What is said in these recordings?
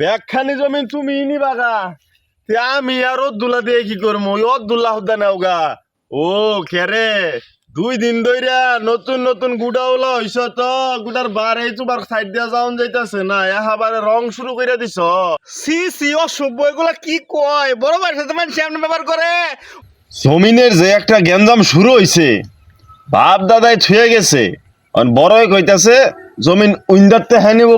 ব্যাগখানি জমিন তুমি নিবা গা তে আমি আর অদ্দুল্লা দিয়ে কি করব? ওই অদ্দুল্লা হুদ্দা নেও গা। ও খেরে দুই দিন ধইরা নতুন নতুন গুড়া ওলা হইছ তো। গুড়ার বারে তোমার সাইড দিয়া যাওন যাইতাছে না। এহাবারে রং শুরু করে দিছ। সি সি, অসভ্য, এগুলা কি কয়? বড় ভাইয়ের সাথে মানুষ এমন ব্যবহার করে। জমিনের যে একটা গ্যাঞ্জাম শুরু হইছে, বাপ দাদাই ছুঁয়ে গেছে। বড়ই কইতাছে, জমিন উইন্দারতে হ্যাঁ নিবো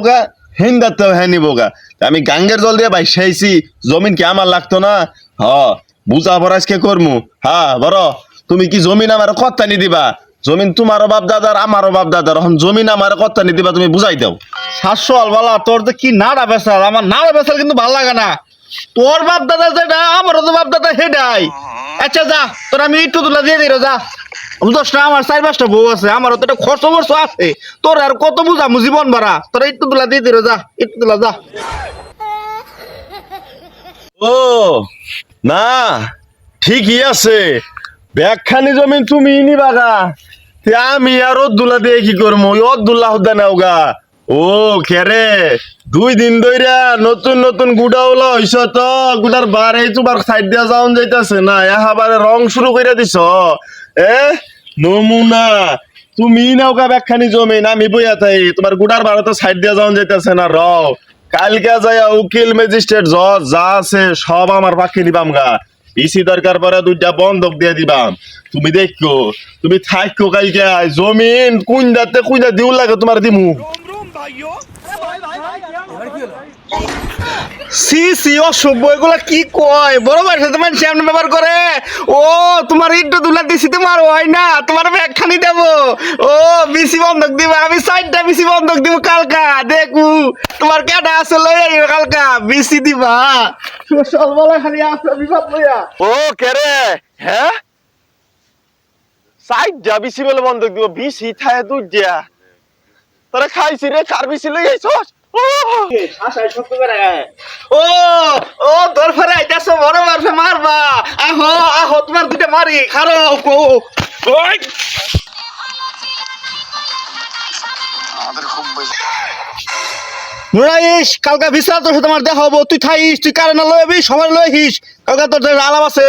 গা হিন্দারতেও হ্যাঁ নিবো গা। আমি গাঙ্গের জল দিয়ে ভাই আইছি, জমিন কি আমার লাগতো না? হ, বুঝা পরাজকে করমু। হ্যাঁ বড়, তুমি কি জমিন আমার কত্তা নি দিবা? জমিন তোমারও বাপ দাদার আমারও বাপ দাদার এখন জমিন আমার কত্তা নি দিবা, তুমি বুঝাই দাও। সাতশো আলবালা তোর তো কি নাড়া বেসাল আমার নাড়া বেসাল কিন্তু ভালো লাগে না। তোর বাপ দাদা যেটা আমারও তো বাপ দাদা সেটাই আচ্ছা যা, তোর আমি একটু তুলা দিয়ে দিল, যা। দশটা আমার চার পাঁচটা বউ আছে, আমারও তো খরচ আছে। তোর আর কত বুঝামু জীবন বাড়া তোরা একটু তুলা দিয়ে দিল, যা একটু তুলা যা। ও, না, ঠিকই আছে। ব্যাগখানি জমিন তুমি নিবা গা। আমি আর অদ্দুল্লা দিয়ে কি করব অদ্দুল্লা হুদ্দা নেও গা। ও খেরে দুই দিন ধইরা নতুন নতুন গুড়া ওলা হইছ তো, গুড়ার বারে তোমার সাইড দিয়া যাওন যাইতাছে না, এহাবারে রং শুরু করে দিছ। এ নমুনা তুমি নাও গা ব্যাগখানি জমিন আমি বইয়া তাই তোমার গুড়ার বারে তো সাইড দিয়া যাওন যাইতাছে না রও কালকে যাইয়া উকিল ম্যাজিস্ট্রেট জজ যা আছে সব আমার পাখি নিবাম গা। পিসি দরকার পরে দুইটা বন্ধক দিয়ে দিবাম। তুমি দেখো তুমি থাকো কালকে জমিন কুইন দাতে কুইন দিউ লাগে তোমার দিমু। সি সি কি কয়? ব্যবহার করে। ও, তোমার দুলা দিছি, তোমার হয় না, তোমার ব্যাগখানি দেব। ও, বিসি বন্ধক দিব আমি সাইডটা বিসি বন্ধক দিব কালকা, দেখু। তোমার আছে লই কালকা, বিসি দিবা। সলবলা খালি বিপদ লইয়া। ও হ্যাঁ? সাইড যা বিসি বলে বন্ধক দিব, বিসি থায় দুই দিয়া তোরা খাইছি রে, কার বিসি লই আইছস? ও ও ও তোর আইতাছো বড় মারফে মারবা। আহো আহো তোমার দুটা মারি খারো ও কালকা তোর সাথে আমার দেখা হব। তুই থাইস তুই কারে না লইবি? সবাই লই হিস কালকা তোর আলাপ আছে।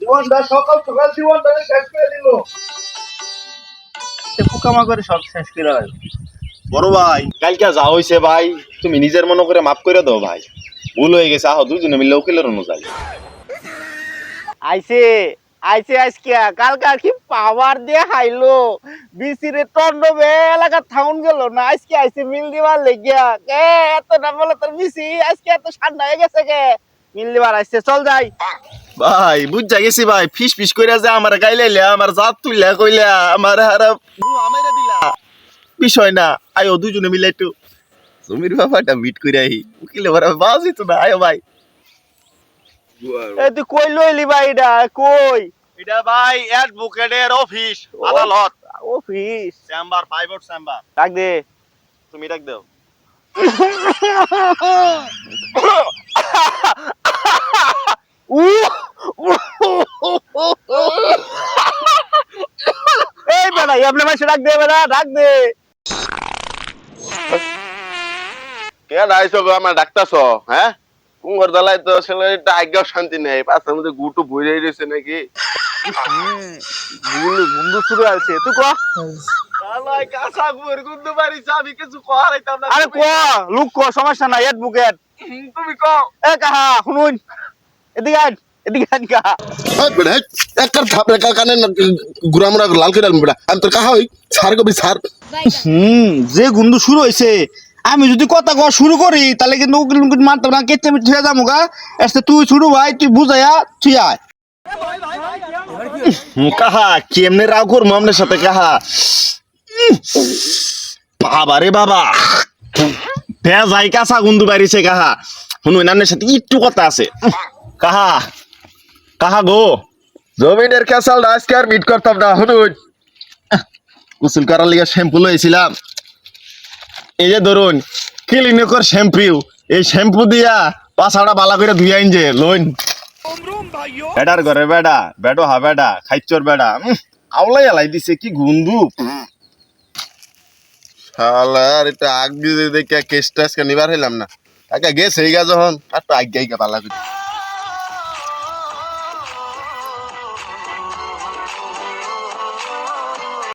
জীবনটা সকাল সকাল জীবনটা শেষ করে দিল। পোকামা করে সব শেষ করে বড় ভাই। কালকে যা হইছে ভাই তুমি নিজের মনে করে মাফ করে দাও ভাই। ভুল হয়ে গেছে আহ দুজনে মিলে উকিলের অনুযায়ী। আইছে আইছে আজকে কালকে কি পাওয়ার দিয়ে হাইলো। বিসিরে টন্ডবে এলাকা থাউন গেল না আজকে আইছে মিল দিবার লেগিয়া। কে এত না বলে তোর বিসি আজকে এত ঠান্ডা হয়ে গেছে কে? মিল দিবার আইছে চল যাই। ভাই বুঝা গেছি ভাই ফিস ফিস কইরা যে আমার গাইলাইলে আমার জাত তুইলা কইলা আমার হারা আমারে দিলা বিষয় না। আয়ো দুজনে মিলে একটু জমির ব্যাপারটা মিট করে আহি। উকিলে ভরা বাজি তো না আয়ো ভাই। এ তুই কই লইলি ভাই এটা? কই? এটা ভাই অ্যাডভোকেটের অফিস আদালত। অফিস চেম্বার প্রাইভেট চেম্বার ডাক দে। তুমি ডাক দাও। এই বেটা এমনি মাসে ডাক দে বেটা ডাক দে। কে আইসো গো আমার ডাক্তারছ হ্যাঁ কুঙ্গর দালাই তো ছেলেটা আজ্ঞাও শান্তি নেই পাশের মধ্যে গুটু বইরে রয়েছে নাকি? বন্ধু বন্ধু শুরু আছে তুই ক আলাই কাঁচা গুর গুন্দু বাড়ি আমি কিছু করাইতাম না আরে ক লুক ক সমস্যা নাই অ্যাডভোকেট তুমি কও। এ কাহা শুনুন। এদিকে আন এদিকে আন কাহা। বেড়া একার থাপড়ে কানে গুড়ামুড়া লাল করে বেড়া আমি তোর কাহা হই ছাড় কবি ছাড় হুম যে গুন্ডু শুরু হয়েছে আমি যদি কথা কওয়া শুরু করি তাহলে কিন্তু উকিল মুকিল মারতাম না কেটে মিটে হয়ে যাব গা। এসে তুই শুরু ভাই তুই বুঝাইয়া তুই আয়। কাহা কেমনে রাগ করব আপনার সাথে কাহা? বাবা রে বাবা। পেঁয়াজাই কাঁচা গুন্দু বাড়িছে কাহা? শুনুন আপনার সাথে একটু কথা আছে। কাহা? কাহা গো? জমিনের ক্যাসাল আজকে আর মিট করতাম না শুনুন। গোসল করার লিগে শ্যাম্পু লইছিলাম। এই যে ধরুন ক্লিনিকর শ্যাম্পু। এই শ্যাম্পু দিয়া পাছাড়া বালা করে ধুই আইন যে লোন বেডার ঘরে বেডা বেডো হা বেডা খাইচর বেডা উম, আওলাই আলাই দিছে কি গুন্দু। শালা আর এটা আগ দিয়ে দেখে কেসটা আজকে নিবার হইলাম না। কাকা গেছে এই গা যখন আর তো আজ্ঞাই গা পালা করি